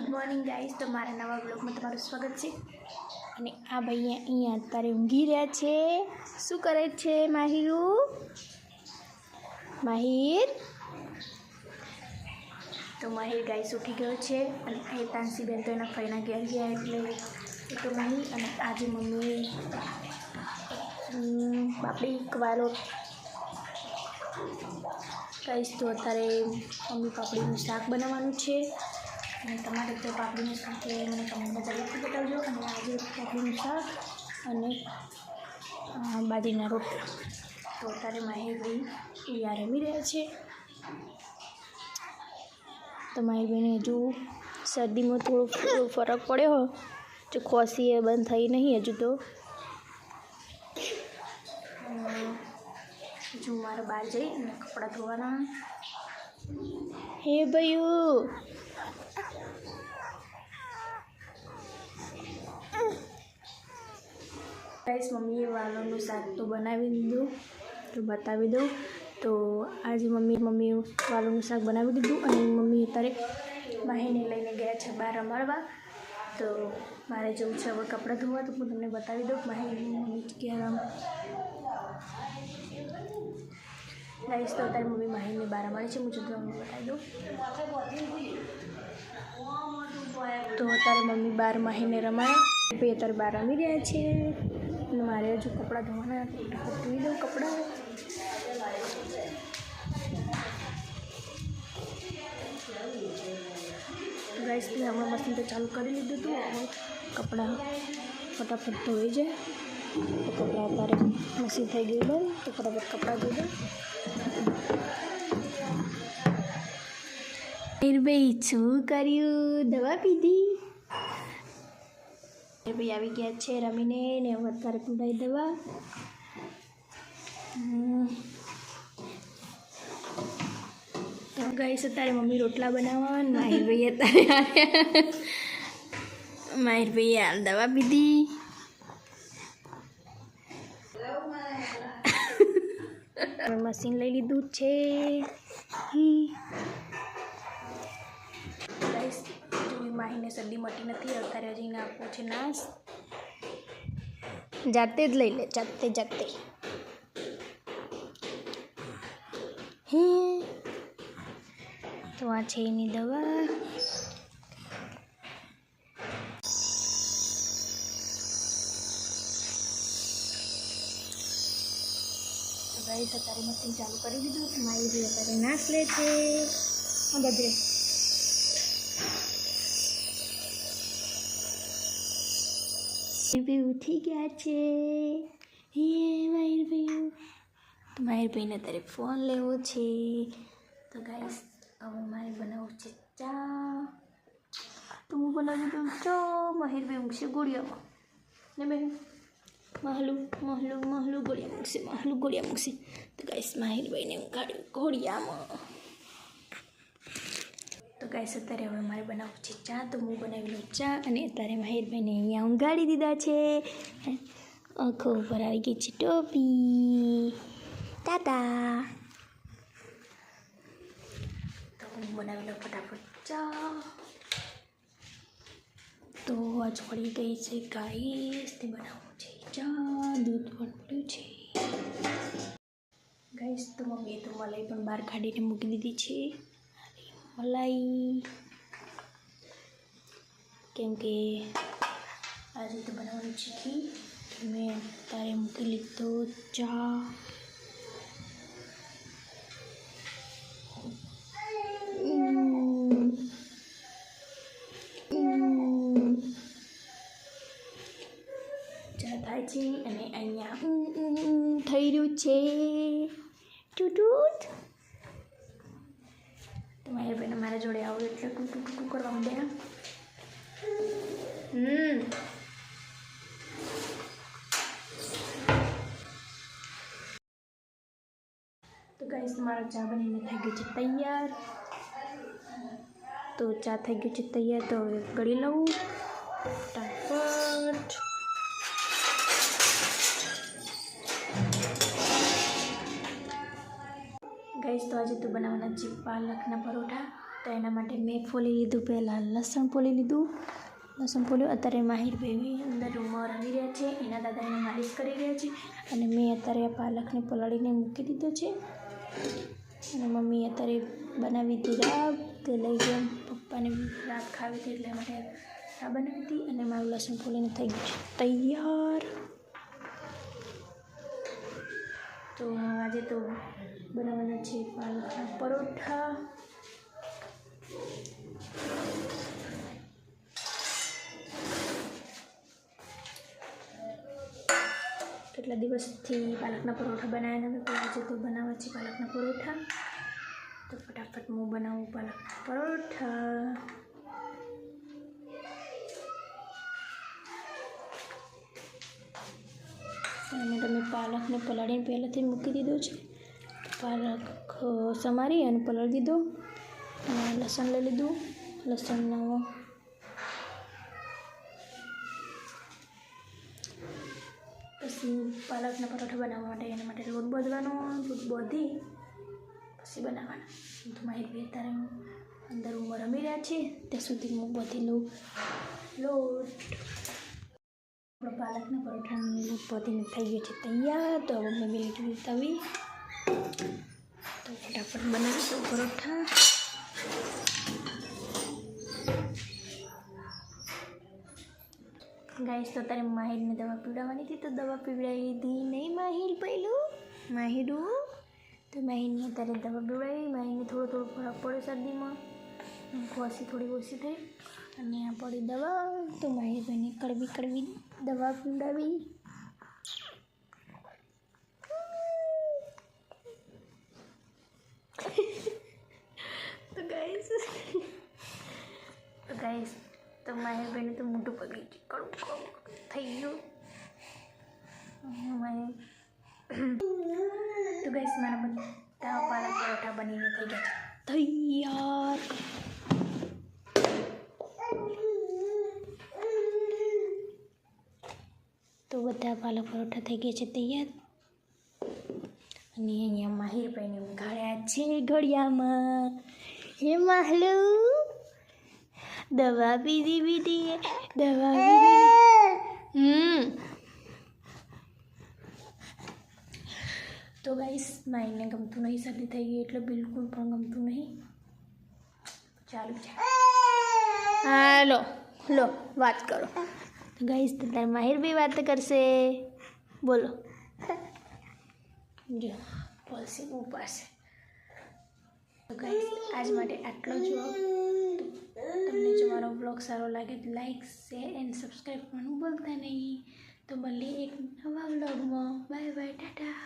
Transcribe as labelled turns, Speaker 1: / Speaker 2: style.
Speaker 1: Good morning guys, તો મારા નવા બ્લોગમાં તમારું સ્વાગત છે. અને આ ભાઈ અહીંયા અત્યારે ઊંઘી રહ્યા છે. શું કરે છે માહિરુ? માહિર? તો માહિર ગાઈસ ઉઠી ગયો છે અને એ તાનસીબેન તો એના ફઈના ઘેર ગયા એટલે એ તો માહિર અને આજે મમ્મી બાપડી કવાલો કહીશ તો અત્યારે મમ્મી પાપડીનું શાક બનાવવાનું છે. અને તમારે જો પાપડીનું શાક એ મને કમેન્ટમાં જરૂરથી બતાવજો. અને આજે પાપડીનું શાક અને બાજરીના રોટલા. તો અત્યારે માહિતી અહીંયા રમી રહ્યા છે. તો માહિતીને હજુ શરદીમાં થોડો થોડો ફરક પડ્યો જો ખોસી એ બંધ થઈ નહીં હજુ તો. હજુ મારે બહાર જઈ અને કપડાં ધોવાના. હે ભયું ગાઈસ, મમ્મીએ વાલોનું શાક તો બનાવી દીધું, તો બતાવી દઉં. તો આજે મમ્મી મમ્મી વાલોનું શાક બનાવી દીધું અને મમ્મી અત્યારે માહીને લઈને ગયા છે બહાર રમાડવા. તો મારે જવું છે હવે કપડાં ધોવા, તો હું તમને બતાવી દઉં. માહી મમ્મી ક્યાં ગાઈસ, તો અત્યારે મમ્મી માહીને બહાર રમાડે છે. હું જતું તમને બતાવી દઉં. તો અત્યારે મમ્મી બાર માહીને રમાડ્યા ભાઈ અત્યારે બહાર રમી રહ્યા છે. મારે હજુ કપડાં ધોવાના ધોઈ દઉં કપડાં. ગાઈસ હમણાં મશીન તો ચાલુ કરી લીધું હતું. હવે કપડાં ફટાફટ ધોઈ જાય. તો કપડાં અત્યારે મશીન થઈ ગયું બંધ. તો ફટાફટ કપડાં ધોઈ દઉં નિર્ભય શું કર્યું દવા પીધી. ભાઈ આવી ગયા છે રમીને ને વધારે અત્યારે દેવા. તો ગાઈસ અત્યારે મમ્મી રોટલા બનાવવા માહિર ભાઈ અત્યારે માહિર ભાઈ હાલ દવા પીધી. મશીન લઈ લીધું છે. માહીને શરદી મટી નથી અત્યારે હજી આપવો છે નાશ. જાતે જ લઈ લે, જાતે જાતે. હે. તો આ છે એની દવા. ગાઈસ અત્યારે મશીન ચાલુ કરી દીધું. મારી અત્યારે નાશ લે છે. બધે. ભાઈ ઉઠી ગયા છે હે માહિરભાઈ તો માહિરભાઈને અત્યારે ફોન લેવો છે તો ગાઈસ હવે મારે બનાવવું છે ચા તો હું બનાવી દઉં ચા માહિરભાઈ ઊંઘશે ગોળિયામાં ને બે મહલું મહલું મહલું ગોળિયા મૂકશે મહલું ગોળિયા મૂકશે તો ગાઈસ માહિરભાઈને ઊંઘાડ્યું ગોળિયામાં તો ગાઈસ અત્યારે હવે મારે બનાવવું છે ચા તો હું બનાવી લઉં ચા અને અત્યારે માહિરભાઈને અહીંયા ઊંઘાડી દીધા છે આંખો ઉપર આવી ગઈ છે ટોપી ટાટા તો હું બનાવી લઉં ફટાફટ ચા તો આજ પડી ગઈ છે ગાઈસ તે બનાવવું છે ચા દૂધ પણ પડ્યું છે ગાઈસ તો મમ્મીએ તો મલાઈ પણ બહાર કાઢીને મૂકી દીધી છે મલાઈ કેમ કે આ રીતે બનાવવાનું છે ઘી તો મેં તારે મૂકી લીધો ચા ઉમ. ઉમ. ચા થાય છે અને અહીંયા ઉમ, ઉમ, ઉમ થઈ રહ્યું છે ટૂટૂટ તો મારી બેન મારા જોડે આવું એટલે ટૂ ટૂ ટૂ કરવા માંડે હમ. તો ગાઈસ મારો ચા બનીને થઈ ગયો છે તૈયાર. તો ચા થઈ ગયું છે તૈયાર, તો હવે ગળી લઉં. ગાઈસ તો આજે તો બનાવવાના છે પાલકના પરોઠા. તો એના માટે મેં ફોલી લીધું પહેલાં લસણ ફોલી લીધું. લસણ ફોલ્યું. અત્યારે માહિર બેબી અંદર રૂમમાં રમી રહ્યા છે. એના દાદા એને માલિશ કરી રહ્યા છે. અને મેં અત્યારે આ પાલકને પલાળીને મૂકી દીધો છે. અને મમ્મી અત્યારે બનાવી હતી રાબ. તે લઈ ગયા પપ્પાને રાબ ખાવી હતી એટલે માટે રાબ બનાવી હતી. અને મારું લસણ ફોલીને થઈ ગયું છે. તૈયાર. આજે તો બનાવવાના છે પાલકના પરોઠા. કેટલા દિવસથી પાલકના પરોઠા બનાવ્યા નતા તો આજે તો બનાવવા છે પાલકના પરોઠા. તો ફટાફટ હું બનાવું પાલકના પરોઠા. અને તમે પાલકને પલાળીને પહેલાંથી મૂકી દીધો છે. પાલક સમારી અને પલાળી દીધો. અને લસણ લઈ લીધું. લસણનો પછી પાલકના પરોઠા બનાવવા માટે એના માટે લોટ બાંધવાનો, લોટ બાંધી પછી બનાવવાના. તો મારી બે તારે અંદર રૂમમાં રમી રહ્યા છે ત્યાં સુધી હું બધી લોટ. આપણો પાલકના પરોઠાનો પોતીને થઈ ગયો છે તૈયાર. તો હવે મેં લીધું તવી તો ફટાફટ બનાવીશું પરોઠા. ગાઈસ તો તારે માહિરને દવા પીવડાવવાની હતી, તો દવા પીવડાવી દીધી નહીં માહિર પહેલું. માહિરું તો માહિરને અત્યારે દવા પીવડાવી. માહિરને થોડો થોડો ફરક પડ્યો શરદીમાં. ખોસી થોડી ઓછી થઈ. અને આ પડી દવા, તો માહિરભાઈને કડવી કડવી દવા પીવડાવી. તો ગાઈસ તો ગાઈસ તો માહિરભાઈને તો મોટું પગી ગયું કડવું કડવું થઈ ગયું. માહિર તો ગાઈસ મારા બધા પાલક પરોઠા બનીને થઈ ગયા છે. તૈયાર. તો બધા પાલક પરોઠા થઈ ગયા છે તૈયાર અને અહીંયા માહિરભાઈને ઉઘાડ્યા છે ઘડિયામાં હે માહલુ દવા પીધી પીધી દવા પીધી હમ તો ગાઈસ માઈને ગમતું નહીં શરદી થઈ ગઈ એટલે બિલકુલ પણ ગમતું નહીં ચાલુ છે હાલો લો વાત કરો. તો ગાઈસ તો તાર માહિર બી વાત કરશે. બોલો. જો, પોલસી ઉપાશે તો ગાઈસ આજ માટે આટલો જ તમને જો મારો બ્લોગ સારો લાગે તો લાઈક શેર એન્ડ સબસ્ક્રાઈબ કરવાનું ભૂલતા નહીં. તો મળીએ એક નવા વ્લોગમાં બાય બાય ટાટા.